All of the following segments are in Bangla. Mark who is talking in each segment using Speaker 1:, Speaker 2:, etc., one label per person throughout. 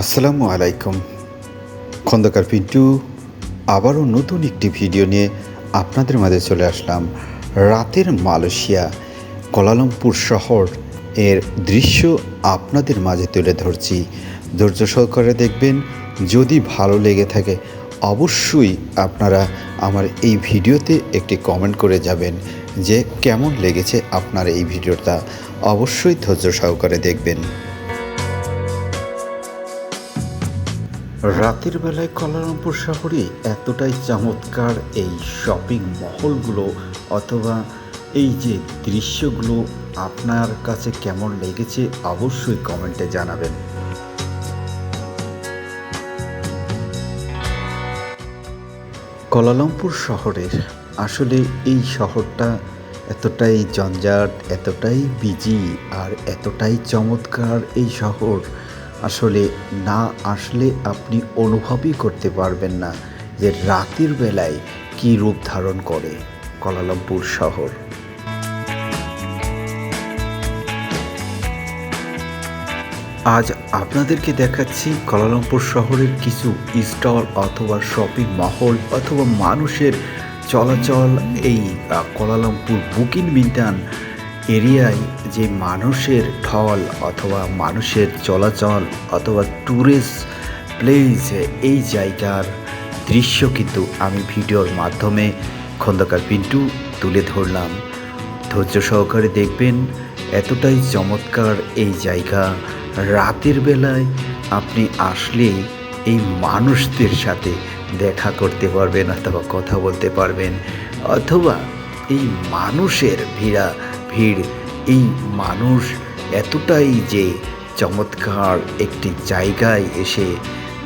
Speaker 1: আসসালামু আলাইকুম। খন্দকার পিন্টু, আবারও নতুন একটি ভিডিও নিয়ে আপনাদের মাঝে চলে আসলাম। রাতের মালয়েশিয়া, কোলালামপুর শহর এর দৃশ্য আপনাদের মাঝে তুলে ধরছি। ধৈর্য সহকারে দেখবেন, যদি ভালো লেগে থাকে, অবশ্যই আপনারা আমার এই ভিডিওতে একটি কমেন্ট করে যাবেন যে কেমন লেগেছে আপনার এই ভিডিওটা। অবশ্যই ধৈর্য সহকারে দেখবেন। রাতের বেলায় কলারামপুর শহরে এতটাই চমৎকার এই শপিং মহলগুলো অথবা এই যে দৃশ্যগুলো আপনার কাছে কেমন লেগেছে অবশ্যই কমেন্টে জানাবেন। কলালামপুর শহরের আসলে এই শহরটা এতটাই জঞ্জাট, এতটাই বিজি আর এতটাই চমৎকার এই শহর আসলে না আসলে আপনি অনুভবই করতে পারবেন না যে রাতের বেলায় কি রূপ ধারণ করে কলালামপুর শহর। আজ আপনাদেরকে দেখাচ্ছি কলালামপুর শহরের কিছু স্টল অথবা শপিং মহল অথবা মানুষের চলাচল এই কলালামপুর বুকিং মিন্টান এরিয়ায় যে মানুষের ঢল অথবা মানুষের চলাচল অথবা ট্যুরিস্ট প্লেস এই জায়গার দৃশ্য কিন্তু আমি ভিডিওর মাধ্যমে খন্দকার পিন্টু তুলে ধরলাম। ধৈর্য সহকারে দেখবেন এতটাই চমৎকার এই জায়গা। রাতের বেলায় আপনি আসলে এই মানুষদের সাথে দেখা করতে পারবেন অথবা কথা বলতে পারবেন। অথবা এই মানুষের ভিড়া ভিড় এই মানুষ এতটাই যে চমৎকার একটি জায়গায় এসে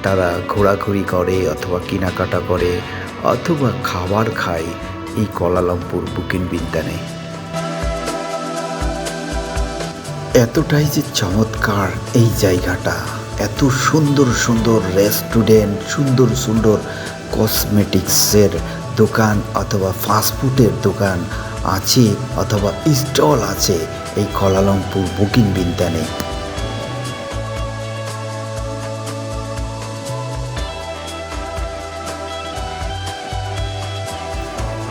Speaker 1: তারা ঘোরাঘুরি করে অথবা কেনাকাটা করে অথবা খাবার খায় এই কলালামপুর বুকিং বিদ্যানে। এতটাই যে চমৎকার এই জায়গাটা, এত সুন্দর সুন্দর রেস্টুরেন্ট, সুন্দর সুন্দর কসমেটিক্সের দোকান অথবা ফাস্টফুডের দোকান আছে অথবা স্টল আছে এই কলালমপুর বুকিং বিদ্যানে।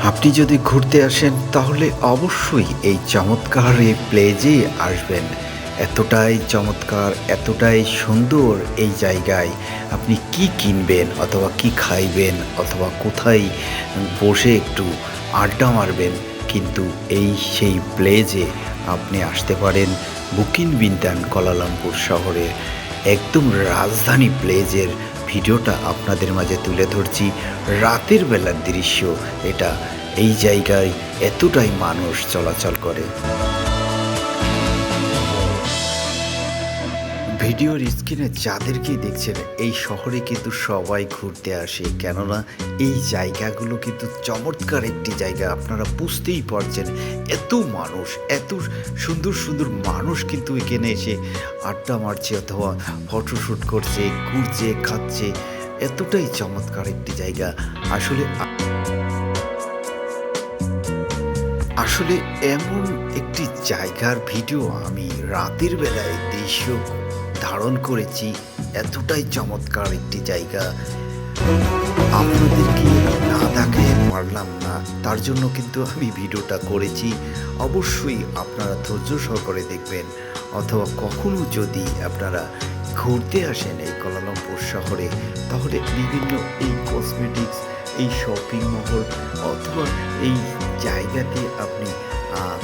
Speaker 1: আপনি যদি ঘুরতে আসেন, তাহলে অবশ্যই এই চমৎকার এই প্লেজে আসবেন। এতটাই চমৎকার, এতটাই সুন্দর এই জায়গায় আপনি কি কিনবেন অথবা কি খাইবেন অথবা কোথায় বসে একটু আড্ডা মারবেন কিন্তু এই সেই প্লেজে আপনি আসতে পারেন বুকিন বিন্তান কলালামপুর শহরে। একদম রাজধানী প্লেজের ভিডিওটা আপনাদের মাঝে তুলে ধরছি। রাতের বেলার দৃশ্য, এটা এই জায়গায় এতটাই মানুষ চলাচল করে। ভিডিওর স্ক্রিনে যাদেরকেই দেখছেন, এই শহরে কিন্তু সবাই ঘুরতে আসে। কেননা এই জায়গাগুলো কিন্তু চমৎকার একটি জায়গা। আপনারা বুঝতেই পারছেন, এত মানুষ, এত সুন্দর সুন্দর মানুষ কিন্তু এখানে এসে আড্ডা মারছে অথবা ফটোশ্যুট করছে, ঘুরছে, খাচ্ছে। এতটাই চমৎকার একটি জায়গা। আসলে আসলে এমন একটি জায়গার ভিডিও আমি রাতের বেলায় দৃশ্য ধারণ করেছি, এতটাই চমৎকার একটি জায়গা। আপনাদেরকে না দেখাতে পারলাম না, তার জন্য কিন্তু আমি ভিডিওটা করেছি। অবশ্যই আপনারা ধৈর্য সহকারে দেখবেন, অথবা কখনো যদি আপনারা ঘুরতে আসেন এই কলালামপুর শহরে, তাহলে বিভিন্ন এই কসমেটিক্স এই শপিং মহল অথবা এই জায়গাতে আপনি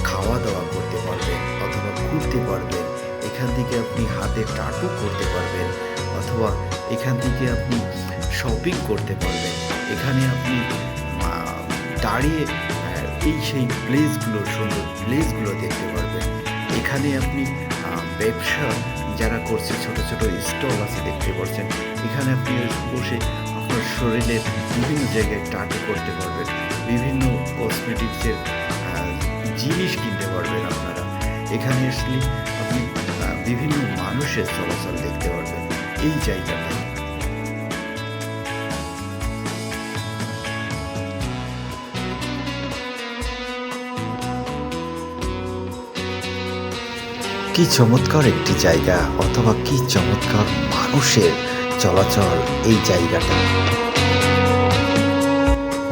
Speaker 1: খাওয়া দাওয়া করতে পারবেন, অথবা ঘুরতে পারবেন। এখান থেকে আপনি হাতে টাটু করতে পারবেন অথবা এখান থেকে আপনি শপিং করতে পারবেন। এখানে আপনি দাঁড়িয়ে এই সেই প্লেসগুলো সুন্দর প্লেসগুলো দেখতে পারবেন। এখানে আপনি ব্যবসা যারা করছে, ছোট ছোট স্টল আছে দেখতে পাচ্ছেন, এখানে আপনি বসে আপনার শরীরের বিভিন্ন জায়গায় টাটু করতে পারবেন। বিভিন্ন কসমেটিক্সের জিনিস কিনতে পারবেন আপনারা। এখানে আসলে আপনি বিভিন্ন মানুষের চলাচল দেখতে পারবেন এই জায়গাটায় কি চমৎকার একটি জায়গা অথবা কি চমৎকার মানুষের চলাচল এই জায়গাটা।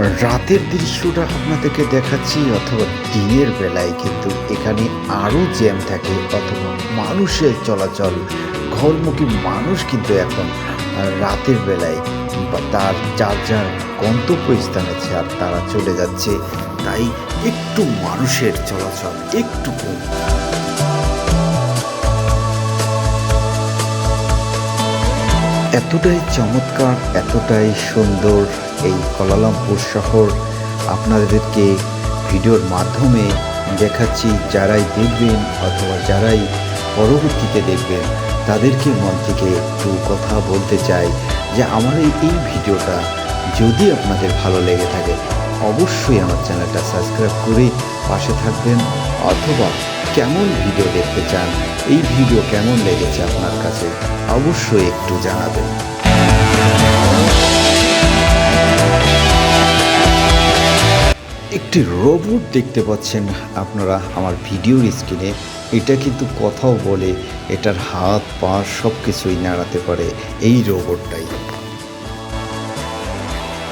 Speaker 1: রাতের দৃশ্যটা আপনাদেরকে দেখাচ্ছি, অথবা দিনের বেলায় কিন্তু এখানে আরও জ্যাম থাকে, অথবা মানুষের চলাচল, ঘরমুখী মানুষ কিন্তু এখন রাতের বেলায় বা তার যার যার গন্তব্যস্থান আছে আর তারা চলে যাচ্ছে, তাই একটু মানুষের চলাচল একটু কম। এতটাই চমৎকার, এতটাই সুন্দর এই কলালামপুর শহর আপনাদেরকে ভিডিওর মাধ্যমে দেখাচ্ছি, যারাই দেখবেন অথবা যারাই পরবর্তীতে দেখবেন, তাদেরকে মন থেকে একটু কথা বলতে চাই যে আমার এই ভিডিওটা যদি আপনাদের ভালো লেগে থাকে, অবশ্যই আমার চ্যানেলটা সাবস্ক্রাইব করে পাশে থাকবেন অথবা কেমন ভিডিও দেখতে চান, এই ভিডিও কেমন লেগেছে আপনার কাছে, অবশ্যই একটু জানাবেন। একটি রোবট দেখতে পাচ্ছেন আপনারা আমার ভিডিওর স্ক্রিনে এটা কিন্তু কথাও বলে, এটার হাত, পা সব কিছুই নাড়াতে পারে এই রোবটটাই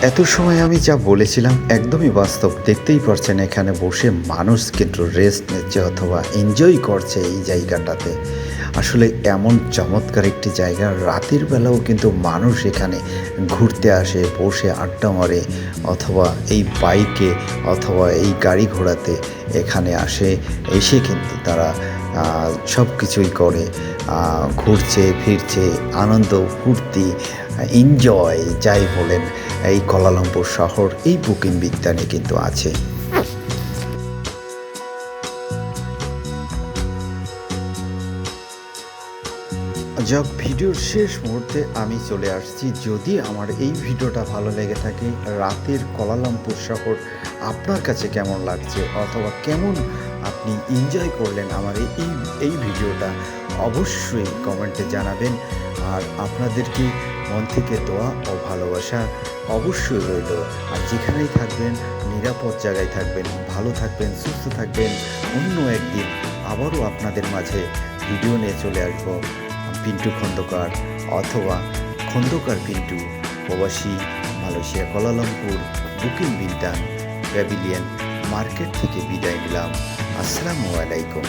Speaker 1: এত সময় আমি যা বলেছিলাম একদমই বাস্তব, দেখতেই পারছেন এখানে বসে মানুষ কিন্তু রেস্ট নিচ্ছে অথবা এনজয় করছে এই জায়গাটাতে। আসলে এমন চমৎকার একটি জায়গা। রাতের বেলাও কিন্তু মানুষ এখানে ঘুরতে আসে, বসে আড্ডা মারে অথবা এই বাইকে অথবা এই গাড়ি ঘোড়াতে এখানে আসে, এসে কিন্তু তারা সব কিছুই করে। ঘুরছে, ফিরছে, আনন্দ, ফুর্তি এনজয় যাই বলেন, এই কলালামপুর শহর, এই বুকিং বিজ্ঞানে কিন্তু আছে। যাক, ভিডিওর শেষ মুহূর্তে আমি চলে আসছি। যদি আমার এই ভিডিওটা ভালো লেগে থাকে, রাতের কলালামপুর শহর আপনার কাছে কেমন লাগছে অথবা কেমন আপনি এনজয় করলেন আমার এই, এই- ভিডিওটা, অবশ্যই কমেন্টে জানাবেন। আর আপনাদেরকে মন থেকে দোয়া ও ভালোবাসা অবশ্যই রইল। আর যেখানেই থাকবেন, নিরাপদ জায়গায় থাকবেন, ভালো থাকবেন, সুস্থ থাকবেন, অন্য একদিন আবারও আপনাদের মাঝে ভিডিও নিয়ে চলে আসব। পিন্টু খন্দকার অথবা খন্দকার পিন্টু, প্রবাসী Malaysia Kuala Lumpur Bukit Bintang Pavilion market থেকে বিদায় নিলাম। আসসালামু আলাইকুম।